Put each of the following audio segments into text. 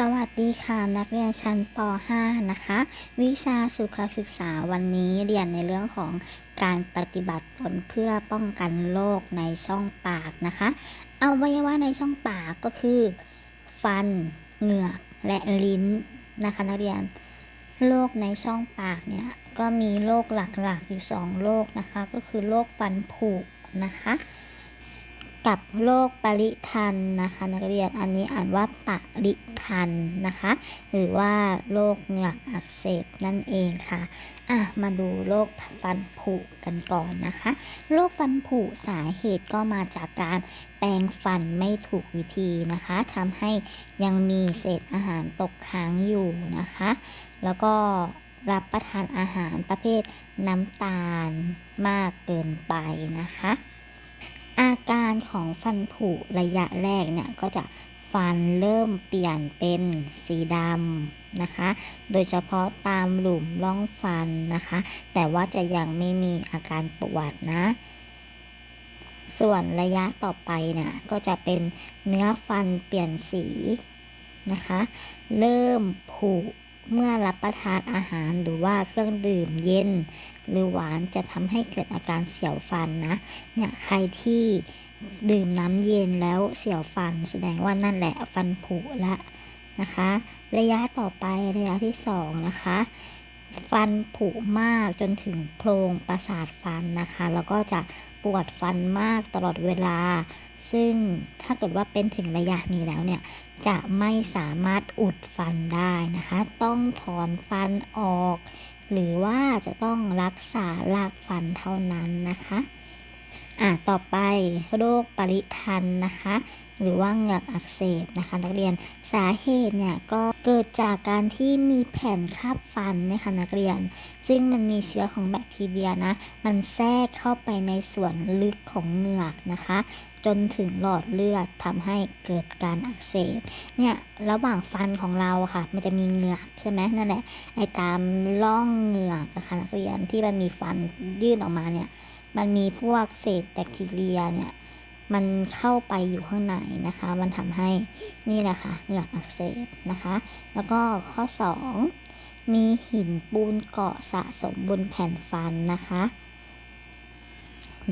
สวัสดีค่ะ นักเรียนชั้นป .5 นะคะ วิชาสุขศึกษาวันนี้เรียนในเรื่องของการปฏิบัติตนเพื่อป้องกันโรคในช่องปากนะคะอวัยวะในช่องปากก็คือ ฟัน เหงือกและลิ้นนะคะ นักเรียนโรคในช่องปากเนี่ยก็มีโรคหลักๆอยู่ 2โรคนะคะ ก็คือโรคฟันผุนะคะ กับโรคปริทันนะคะ นักเรียนอันนี้อ่านว่าปริทันนะคะ หรือว่าโรคเหงือกอักเสบนั่นเองค่ะอะมาดูโรคฟันผุกันก่อนนะคะโรคฟันผุสาเหตุก็มาจากการแปรงฟันไม่ถูกวิธีนะคะทำให้ยังมีเศษอาหารตกค้างอยู่นะคะ แล้วก็รับประทานอาหารประเภทน้ำตาลมากเกินไปนะคะ อาการของฟันผุระยะแรกเนี่ยก็จะฟันเริ่มเปลี่ยนเป็นสีดำนะคะ โดยเฉพาะตามหลุมร่องฟันนะคะ แต่ว่าจะยังไม่มีอาการปวดนะ ส่วนระยะต่อไปเนี่ยก็จะเป็นเนื้อฟันเปลี่ยนสีนะคะ เริ่มผุ เมื่อรับประทานอาหารหรือว่าเครื่องดื่มเย็น หรือหวานจะทำให้เกิดอาการเสียวฟันนะเนี่ยใครที่ดื่มน้ำเย็นแล้วเสียวฟันแสดงว่านั่นแหละฟันผุละนะคะ ระยะต่อไประยะที่สองนะคะ ฟันผุมากจนถึงโพรงประสาทฟันนะคะ แล้วก็จะปวดฟันมากตลอดเวลา ซึ่งถ้าเกิดว่าเป็นถึงระยะนี้แล้วเนี่ย จะไม่สามารถอุดฟันได้นะคะ ต้องถอนฟันออก หรือว่าจะต้องรักษารากฟันเท่านั้นนะคะ อะต่อไปโรคปริทันนะคะ หรือว่าเหงือกอักเสบนะคะ นักเรียนสาเหตุเนี่ยก็เกิดจากการที่มีแผ่นคาบฟันนะคะนักเรียน ซึ่งมันมีเชื้อของแบคทีเรียนะ มันแทรกเข้าไปในส่วนลึกของเหงือกนะคะ จนถึงหลอดเลือดทำให้เกิดการอักเสบเนี่ยระหว่างฟันของเราค่ะ มันจะมีเหงือกใช่ไหมนั่นแหละไอ้ตามร่องเหงือกนะคะนักเรียนที่มันมีฟันยื่นออกมาเนี่ย มันมีพวกเศษแบคทีเรียเนี่ยมันเข้าไปอยู่ข้างในนะคะ มันทำให้นี่แหละค่ะเหงือกอักเสบนะคะ แล้วก็ข้อ 2 มีหินปูนเกาะสะสมบนแผ่นฟันนะคะ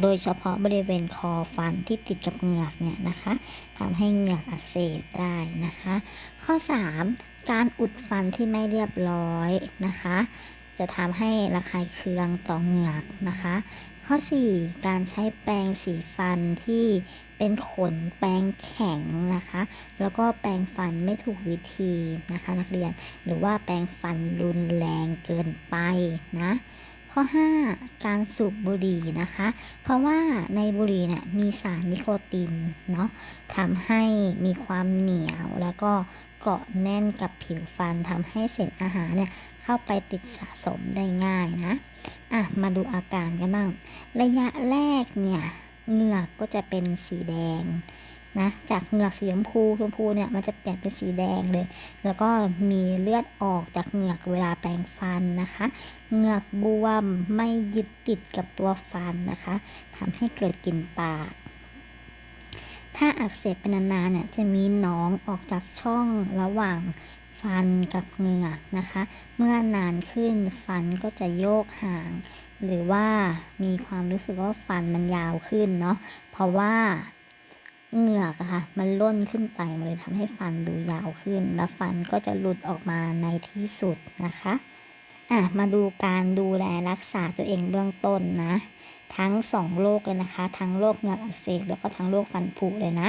โดยเฉพาะบริเวณคอฟันที่ติดกับเหงือกเนี่ยนะคะทำให้เหงือกอักเสบได้นะคะ ข้อ 3 การอุดฟันที่ไม่เรียบร้อยนะคะ จะทำให้ระคายเคืองต่อเหงือกนะคะ ข้อ 4 การใช้แปรงสีฟันที่เป็นขนแปรงแข็งนะคะ แล้วก็แปรงฟันไม่ถูกวิธีนะคะ นักเรียนหรือว่าแปรงฟันรุนแรงเกินไปนะข้อ 5 การสูบบุหรี่นะคะ เพราะว่าในบุหรี่เนี่ยมีสารนิโคตินเนาะทำให้มีความเหนียวแล้วก็เกาะแน่นกับผิวฟันทำให้เศษอาหารเนี่ย เข้าไปติดสะสมได้ง่ายนะอะมาดูอาการกันบ้าง ระยะแรกเนี่ยเหงือกก็จะเป็นสีแดงนะจากเหงือกสีชมพูชมพูเนี่ยมันจะเปลี่ยนเป็นสีแดงเลย แล้วก็มีเลือดออกจากเหงือกเวลาแปรงฟันนะคะเหงือกบวมไม่ยึดติดกับตัวฟันนะคะทำให้เกิดกลิ่นปาก ถ้าอักเสบเป็นนานๆเนี่ยจะมีหนองออกจากช่องระหว่าง ฟันกับเหงือกนะคะ เมื่อนานขึ้นฟันก็จะโยกห่าง หรือว่ามีความรู้สึกว่าฟันมันยาวขึ้นเนาะเพราะว่าเหงือกอะค่ะมันล่นขึ้นไปมันเลยทำให้ฟันดูยาวขึ้น แล้วฟันก็จะหลุดออกมาในที่สุดนะคะ อะมาดูการดูแลรักษาตัวเองเบื้องต้นนะ ทั้งสองโรคเลยนะคะ ทั้งโรคเหงือกอักเสบแล้วก็ทั้งโรคฟันผุเลยนะ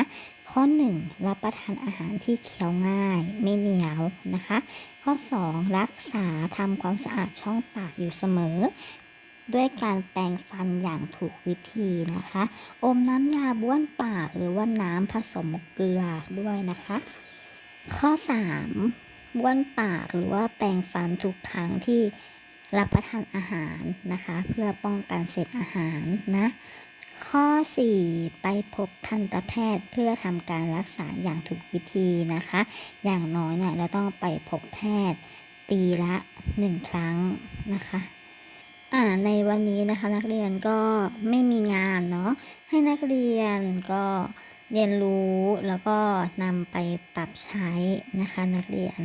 ข้อ 1 รับประทานอาหารที่เคี้ยวง่าย ไม่เหนียวนะคะ ข้อ 2 รักษาทำความสะอาดช่องปากอยู่เสมอ ด้วยการแปรงฟันอย่างถูกวิธีนะคะ อมน้ำยาบ้วนปากหรือว่าน้ำผสมเกลือด้วยนะคะ ข้อ 3 บ้วนปากหรือว่าแปรงฟันทุกครั้งที่รับประทานอาหารนะคะ เพื่อป้องกันเศษอาหารนะ ข้อ 4 ไปพบทันตแพทย์เพื่อทำการรักษาอย่างถูกวิธีนะคะ อย่างน้อยเนี่ยเราต้องไปพบแพทย์ปีละ 1 ครั้งนะคะอ่าในวันนี้นะคะนักเรียนก็ไม่มีงานเนาะให้นักเรียนก็เรียนรู้แล้วก็นำไปปรับใช้นะคะนักเรียน